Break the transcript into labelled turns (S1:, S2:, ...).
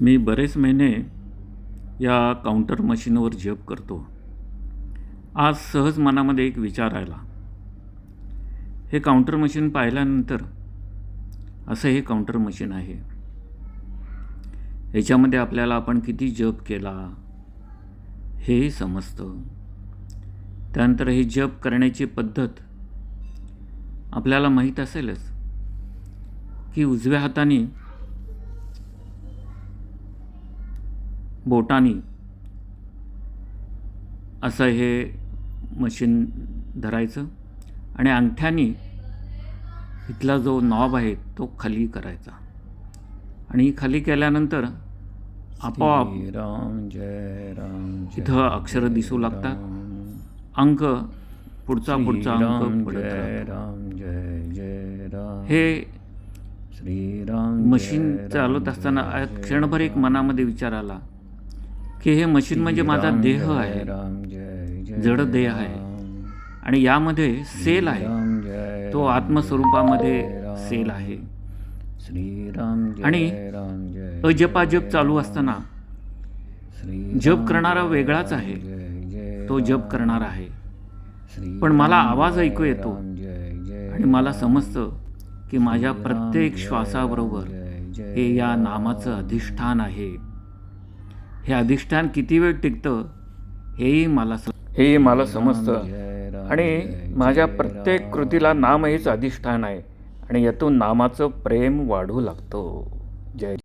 S1: मी बरेच महिने या काउंटर मशीनवर जप करतो. आज सहज मनामध्ये एक विचार आला हे काउंटर मशीन पाहिल्यानंतर असं हे काउंटर मशीन आहे. याच्यामध्ये आपल्याला आपण किती जप केला हेही समजतं. त्यानंतर ही जप करण्याची पद्धत आपल्याला माहीत असेलच की उजव्या हाताने बोटाने. असं हे मशीन धरायचं आणि अंगठ्याने इथला जो नॉब आहे तो खाली करायचा. आणि खाली केल्यानंतर आपोआप
S2: राम जय राम
S1: इथं अक्षरं दिसू लागतात. अंक पुढचा पुढचा अंक
S2: जय. राम जय जय राम.
S1: हे
S2: श्रीराम
S1: मशीन चालवत असताना क्षणभर एक मनामध्ये विचार आला. की हे मशीन म्हणजे माझा देह आहे. जड देह आहे. आणि यामध्ये सेल आहे. तो आत्मस्वरूपामध्ये सेल आहे. आणि अजपाजप चालू असताना जप करणारा वेगळाच आहे. तो जप करणार आहे. पण मला आवाज ऐकू येतो. आणि मला समजतं की माझ्या प्रत्येक श्वासाबरोबर हे या नामाचं अधिष्ठान आहे. हे अधिष्ठान किती वेळ टिकतं हेही मला हेही मला समजतं. आणि माझ्या प्रत्येक कृतीला नाम हेच अधिष्ठान आहे. आणि यातून नामाचं प्रेम वाढू लागतो. जय